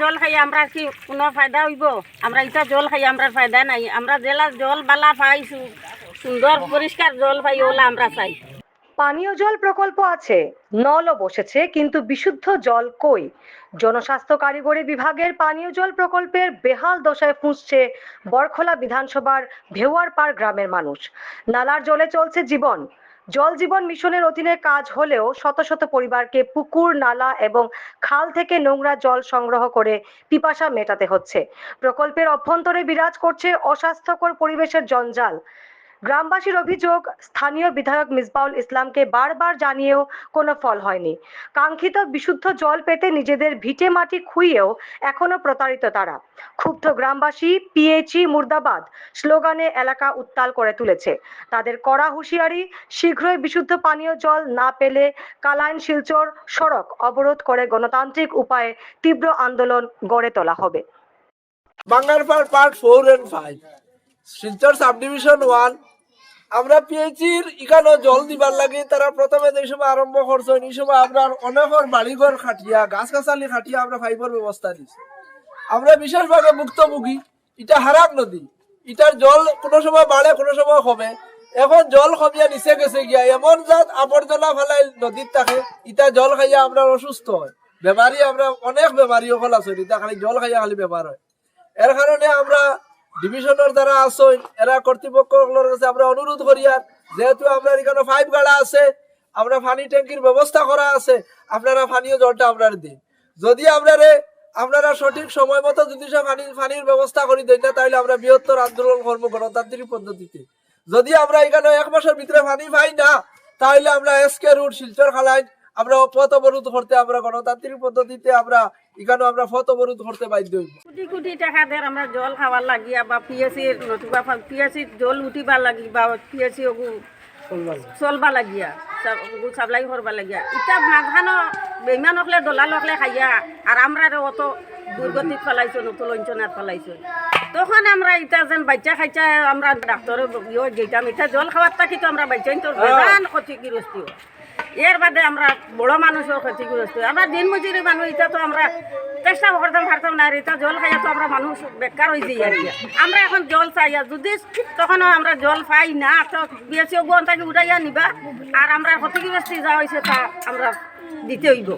জল খাই, আমরা কি কোনো ফায়দা হইব? আমরা জল খাই আমরা ফায়দা নাই। আমরা জেলা জল বালা সুন্দর পরিষ্কার জল পাই ওলা আমরা চাই। পানীয় জল প্রকল্প আছে, নলও বসেছে, কিন্তু বিশুদ্ধ জল কই? জনস্বাস্থ্য কারিগরি বিভাগের পানীয় জল প্রকল্পের বেহাল দশায় ফুঁসছে বরখোলা বিধানসভার ভেওয়ারপাড় গ্রামের মানুষ। নালার জলে চলছে জীবন জল জীবন মিশনের অধীনে কাজ হলেও শত শত পরিবারকে পুকুর, নালা এবং খাল থেকে নোংরা জল সংগ্রহ করে পিপাসা মেটাতে হচ্ছে। প্রকল্পের অভ্যন্তরে বিরাজ করছে অস্বাস্থ্যকর পরিবেশের জঞ্জাল। গ্রামবাসীর অভিযোগ, স্থানীয় বিধায়ক মিসবাউল ইসলামকে বারবার জানিয়েও কোনো ফল হয়নি। কাঙ্ক্ষিত বিশুদ্ধ জল পেতে নিজেদের ভিটে মাটি খুইয়েও এখনও প্রতারিত তারা। ক্ষুব্ধ গ্রামবাসী, পিএইচই মুর্দাবাদ, স্লোগানে এলাকা উত্তাল করে তুলেছে। তাদের কড়া হুঁশিয়ারি, শীঘ্রই বিশুদ্ধ পানীয় জল না পেলে কালাইন শিলচর সড়ক অবরোধ করে গণতান্ত্রিক উপায়ে তীব্র আন্দোলন গড়ে তোলা হবে। Bangarpar part four and five, Silchar sub division one আমরা পিএইচির ইখানো জল দিবার লাগে। তারা প্রথমে যে সময় আরম্ভ করছ এই সময় আমরা অনেকর বাড়িঘর খাটিয়া গাছ গাছালি খাটিয়া আমরা ফাইবার ব্যবস্থা দিছি। আমরা বিশেষভাবে মুক্তমুখী এটা হারাক নদী। এটার জল কোনো সময় বাড়ে, কোনো সময় কমে। এখন জল কমিয়া নিচে গেছে গিয়া, এমন জাত আবর্জনা ফেলাই নদীর থাকে, ইটা জল খাইয়া আমরা অসুস্থ হয়। বেমারি আমরা অনেক বেমারি সকল আছে ইটা খালি জল খাইয়া খালি বেমার হয়। এর কারণে আমরা ডিভিশনের দ্বারা আসই এরা কর্তৃপক্ষগুলোর কাছে আমরা অনুরোধ করি আর, যেহেতু আমরা এখানে ফাইভ গাড়া আছে, আমরা পানি ট্যাঙ্কির ব্যবস্থা করা আছে, আপনারা পানীয় জলটা আপনারা দিন। যদি আপনারে, আপনারা সঠিক সময় মতো যদি পানি, পানির ব্যবস্থা করে দেন না, তাহলে আমরা বৃহত্তর আন্দোলন করব গণতান্ত্রিক পদ্ধতিতে। যদি আমরা এখানে এক মাসের ভিতরে পানি পাই না, তাহলে আমরা এসকে রুট শিলচর খালাইন আমরা পথ অবরোধ করতে আমরা গণতান্ত্রিক পদ্ধতিতে আমরা এখানে আমরা পথ অবরোধ করতে বাধ্য হইব কোটি কোটি টাকা দিয়ে আমরা জল খাওয়ার লাগিয়া বা পিএসির নতুবা পিএসির জল উঠিবার লাগি বা পিএসি চলবা লাগিয়া সাপ্লাই করবা লাগিয়া। ইটা মাঝখানো বেমান হকলে দলাল হকলে খাইয়া আর আমরা অত দুর্গতিত ফেলাইছো নতুন লঞ্চনাত ফেলাইছো। তখন আমরা ইটা যেন বাচ্চা খাইচা আমরা ডাক্তারে ইয়ে যেতাম ইটা জল খাওয়ার থাকি তো আমরা বাচ্চা তো বেজান ক্ষতিগ্রস্ত হয়। এর বাদে আমরা বড় মানুষও ক্ষতিগ্রস্ত। আমরা দিন মজুরি মানুষ এটা তো আমরা চেষ্টা করতাম পারতাম না এটা জল খাইয়া তো আমরা মানুষ বেকার হয়ে যাই আর। আমরা এখন জল চাই আর যদি তখন আমরা জল পাই না, তো বিএসি গোয়ন্তাকে তাকে উঠাইয়া নিবা আর আমরা ক্ষতিগ্রস্ত যা হয়েছে তা আমরা দিতে হইব